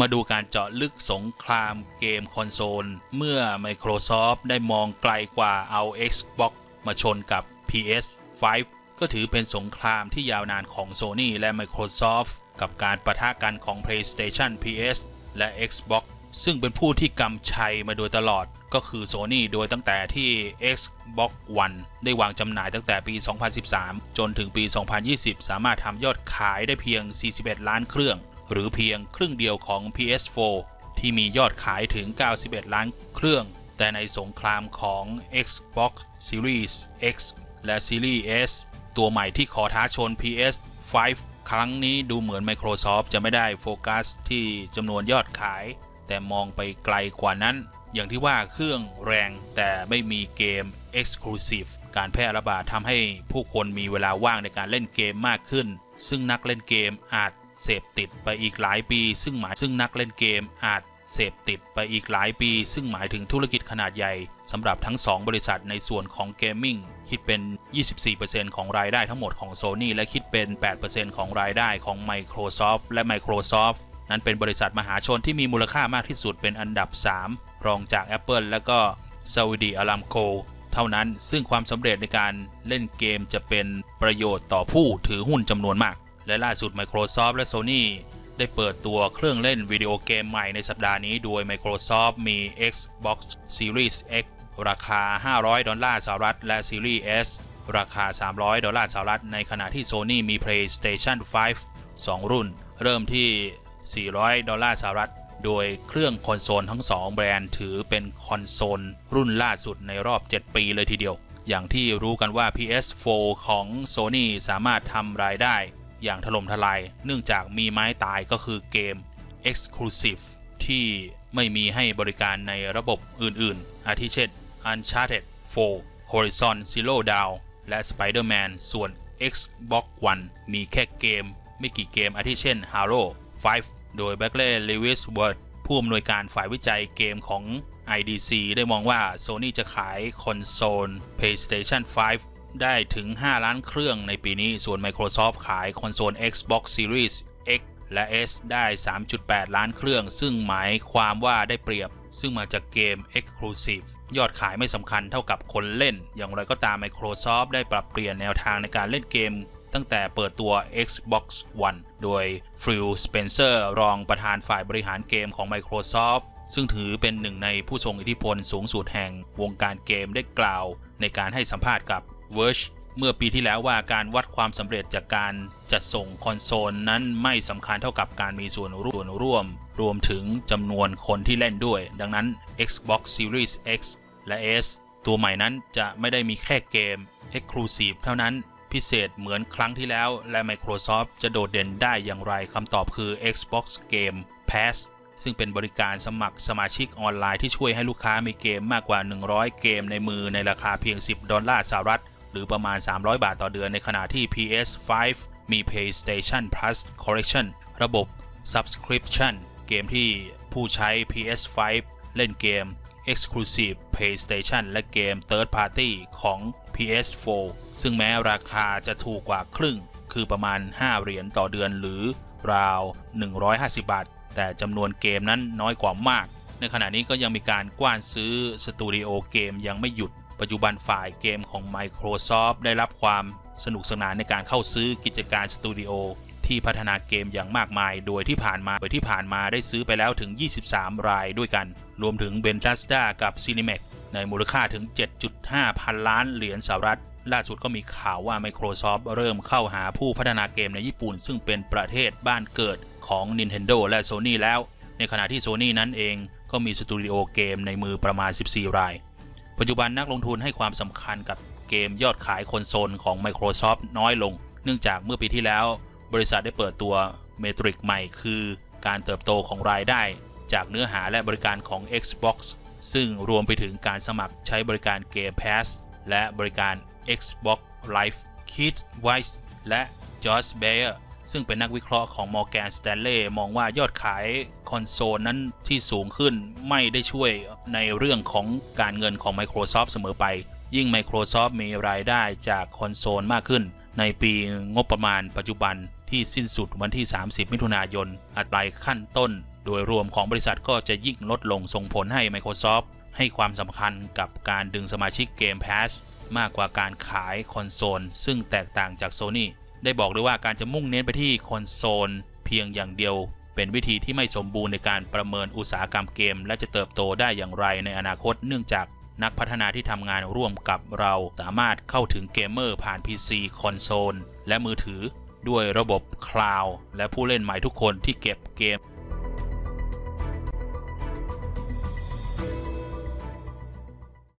มาดูการเจาะลึกสงครามเกมคอนโซล เมื่อ Microsoft ได้มองไกลกว่าเอา Xbox มาชนกับ PS5 ก็ถือเป็นสงครามที่ยาวนานของ Sony และ Microsoft กับการประทะกันของ PlayStation PS และ Xbox ซึ่งเป็นผู้ที่กำชัยมาโดยตลอดก็คือ Sony โดยตั้งแต่ที่ Xbox One ได้วางจำหน่ายตั้งแต่ปี 2013 จนถึงปี 2020 สามารถทำยอดขายได้เพียง 41 ล้านเครื่อง หรือเพียงครึ่งเดียวของ PS4 ที่มียอดขายถึง 91 ล้านเครื่อง แต่ในสงครามของ Xbox Series X และ Series S ตัวใหม่ที่ขอท้าชน PS5 ครั้งนี้ดูเหมือน Microsoft จะไม่ได้โฟกัสที่จำนวนยอดขาย แต่มองไปไกลกว่านั้น อย่างที่ว่าเครื่องแรงแต่ไม่มีเกม Exclusive การแพร่ระบาดทำให้ผู้คนมีเวลาว่างในการเล่นเกมมากขึ้น ซึ่งนักเล่นเกมอาจ เสพติดไปอีกหลายปี ซึ่งหมายซึ่งนักเล่นเกมอาจเสพติดไปอีกหลายปี ซึ่งหมายถึงธุรกิจขนาดใหญ่สำหรับทั้ง 2 บริษัทในส่วนของเกมมิ่งคิดเป็น 24%ของรายได้ทั้งหมดของ Sony และคิดเป็น 8%ของรายได้ของ Microsoft และ Microsoft นั้นเป็นบริษัทมหาชนที่มีมูลค่ามากที่สุดเป็นอันดับ 3 รองจาก Apple และก็ Saudi Aramco เท่านั้นซึ่งความสำเร็จในการเล่นเกมจะเป็นประโยชน์ต่อผู้ถือหุ้นจำนวนมาก และล่าสุด Microsoft และ Sony ได้เปิดตัวเครื่องเล่นวิดีโอเกมใหม่ในสัปดาห์นี้ โดย Microsoft มี Xbox Series X ราคา 500 ดอลลาร์สหรัฐ และ Series S ราคา 300 ดอลลาร์สหรัฐ ในขณะที่ Sony มี PlayStation 5 2 รุ่น เริ่มที่ 400 ดอลลาร์สหรัฐ โดยเครื่องคอนโซลทั้ง 2 แบรนด์ถือเป็นคอนโซลรุ่นล่าสุดในรอบ 7 ปีเลยทีเดียว อย่างที่รู้กันว่า PS4 ของ Sony สามารถทำรายได้ อย่างถล่มทลาย เนื่องจากมีไม้ตายก็คือเกม Exclusive ที่ไม่มีให้บริการในระบบอื่นๆ อาทิเช่น Uncharted 4 Horizon Zero Dawn และ Spider-Man ส่วน Xbox One มีแค่เกม ไม่กี่เกมอาทิเช่น Halo 5 โดย b a c k l e y Lewis Word ผู้อำนวยการฝ่ายวิจัยเกมของ IDC ได้มองว่า Sony จะขายคอนโซล PlayStation 5 ได้ถึง 5 ล้านเครื่องในปีนี้ ส่วน Microsoft ขายคอนโซล Xbox Series X และ S ได้ 3.8 ล้านเครื่อง ซึ่งหมายความว่าได้เปรียบ ซึ่งมาจากเกม Exclusive ยอดขายไม่สำคัญเท่ากับคนเล่น อย่างไรก็ตาม Microsoft ได้ปรับเปลี่ยนแนวทางในการเล่นเกมตั้งแต่เปิดตัว Xbox One โดย Phil Spencer รองประธานฝ่ายบริหารเกมของ Microsoft ซึ่งถือเป็นหนึ่งในผู้ทรงอิทธิพลสูงสุดแห่งวงการเกมได้กล่าวในการให้สัมภาษณ์กับ Verge เมื่อปีที่แล้วว่าการวัดความสำเร็จจากการจัดส่งคอนโซลนั้นไม่สำคัญเท่ากับการมีส่วนร่วมร่วม รวมถึงจำนวนคนที่เล่นด้วย ดังนั้น Xbox Series X และ S ตัวใหม่นั้นจะไม่ได้มีแค่เกม Exclusive เท่านั้นพิเศษเหมือนครั้งที่แล้ว และ Microsoft จะโดดเด่นได้อย่างไรคำตอบคือ Xbox Game Pass ซึ่งเป็นบริการสมัครสมาชิกออนไลน์ที่ช่วยให้ลูกค้ามีเกมมากกว่า 100 เกมในมือในราคาเพียง 10 ดอลลาร์สหรัฐ หรือประมาณ 300 บาทต่อเดือนในขณะที่ PS5 มี PlayStation Plus Collection ระบบ Subscription เกมที่ผู้ใช้ PS5 เล่นเกม Exclusive PlayStation และเกม Third Party ของ PS4 ซึ่งแม้ราคาจะถูกกว่าครึ่ง คือประมาณ 5 เหรียญต่อเดือนหรือราว 150 บาท แต่จำนวนเกมนั้นน้อยกว่ามาก ในขณะนี้ก็ยังมีการกว้านซื้อสตูดิโอเกมยังไม่หยุด ปัจจุบันฝ่ายเกมของ Microsoft ได้รับความสนุกสนานในการเข้าซื้อกิจการสตูดิโอที่พัฒนาเกมอย่างมากมาย โดยที่ผ่านมา โดยที่ผ่านมาได้ซื้อไปแล้วถึง 23 รายด้วยกัน รวมถึง b e n t a s d a กับ Cinemax ในมูลค่าถึง 7.5 พันล้านเหรียญสหรัฐ ล่าสุดก็มีข่าวว่า Microsoft เริ่มเข้าหาผู้พัฒนาเกมในญี่ปุ่น ซึ่งเป็นประเทศบ้านเกิดของ Nintendo และ Sony แล้ว ในขณะที่ Sony นั้นเองก็มีสตูดิโอเกมในมือประมาณ 14 ราย ปัจจุบันนักลงทุนให้ความสำคัญกับเกมยอดขายคอนโซลของ Microsoft น้อยลง เนื่องจากเมื่อปีที่แล้ว บริษัทได้เปิดตัวเมตริกใหม่คือการเติบโตของรายได้ จากเนื้อหาและบริการของ Xbox ซึ่งรวมไปถึงการสมัครใช้บริการ Game Pass และบริการ Xbox Live Keith Weiss และ Josh Baer ซึ่งเป็นนักวิเคราะห์ของ Morgan Stanley มองว่ายอดขายคอนโซลนั้นที่สูงขึ้นไม่ได้ช่วยในเรื่องของการเงินของ Microsoft เสมอไป ยิ่ง Microsoft มีรายได้จากคอนโซลมากขึ้น ในปีงบประมาณปัจจุบันที่สิ้นสุดวันที่ 30 มิถุนายน อัตราขั้นต้น โดยรวมของบริษัทก็จะยิ่งลดลงส่งผลให้ Microsoft ให้ความสำคัญกับการดึงสมาชิก Game Pass มากกว่าการขายคอนโซลซึ่งแตกต่างจาก Sony ได้บอกด้วยว่าการจะมุ่งเน้นไปที่คอนโซลเพียงอย่างเดียว เป็นวิธีที่ไม่สมบูรณ์ในการประเมินอุตสาหกรรมเกม และจะเติบโตได้อย่างไรในอนาคต เนื่องจากนักพัฒนาที่ทำงานร่วมกับเราสามารถเข้าถึงเกมเมอร์ผ่าน PC คอนโซลและมือถือ ด้วยระบบคลาวด์และผู้เล่นใหม่ทุกคนที่เก็บเกม